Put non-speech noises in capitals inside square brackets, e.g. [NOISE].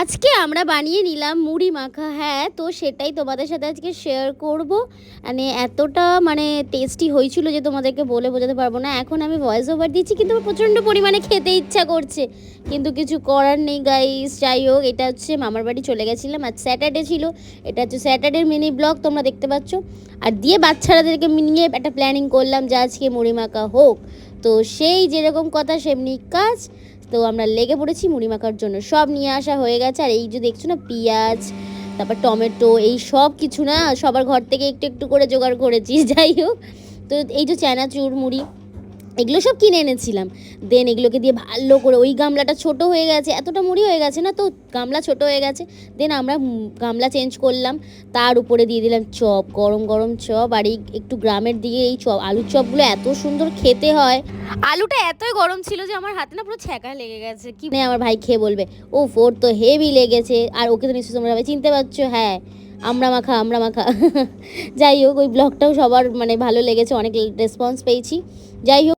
আজকে আমরা বানিয়ে নিলাম মুড়ি মাখা। হ্যাঁ তো সেটাই তোমাদের সাথে আজকে শেয়ার করব। মানে এতটা মানে টেস্টি হয়েছিল যে তোমাদেরকে বলে বোঝাতে পারব না। এখন আমি ভয়েস ওভার দিচ্ছি, কিন্তু প্রচণ্ড পরিমাণে খেতে ইচ্ছা করছে। কিন্তু কিছু করার নেই গাইস যাই হোক, এটা হচ্ছে মামার বাড়ি চলে গেছিলাম। আজ স্যাটারডে ছিল। এটা হচ্ছে স্যাটারডের মিনি ব্লগ তোমরা দেখতে পাচ্ছ। আর দিয়ে বাচ্চারাদেরকে নিয়ে একটা প্ল্যানিং করলাম যে আজকে মুড়ি মাখা হোক। তো সেই যেরকম কথা, সেমনি কাজ। তো আমরা লেগে পড়েছি মুড়ি মাখার জন্য। সব নিয়ে আসা হয়ে গেছে। আর এই যে দেখছ না, পেঁয়াজ, তারপর টমেটো, এই সব কিছু না, সবার ঘর থেকে একটু একটু করে জোগাড় করেছি। [LAUGHS] যাই হোক। তো এই যে চানাচুর মুড়ি এগুলো সব কিনে এনেছিলাম। দেন এগুলোকে দিয়ে ভালো করে ওই গামলাটা ছোট হয়ে গেছে এতটা মুড়ি হয়ে গেছে না তো গামলা ছোট হয়ে গেছে। দেন আমরা গামলা চেঞ্জ করলাম তার উপরে দিয়ে দিলাম চপ গরম গরম চপ আর এই একটু গ্রামের দিকে এই চপ আলুর চপগুলো এত সুন্দর খেতে হয়। আলুটা এতই গরম ছিল যে আমার হাতে না পুরো ছ্যাঁকা লেগে গেছে। কি মানে আমার ভাই খেয়ে বলবে ও ফোর তো হেভি লেগেছে। আর ওকে তো নিশ্চয়ই তোমরা চিনতে পারছ হ্যাঁ আমরা মাখা আমরা মাখা। [LAUGHS] যাই হোক ওই ব্লগটাও সবার মানে ভালো লেগেছে অনেক রেসপন্স পেয়েছি। যাই হোক।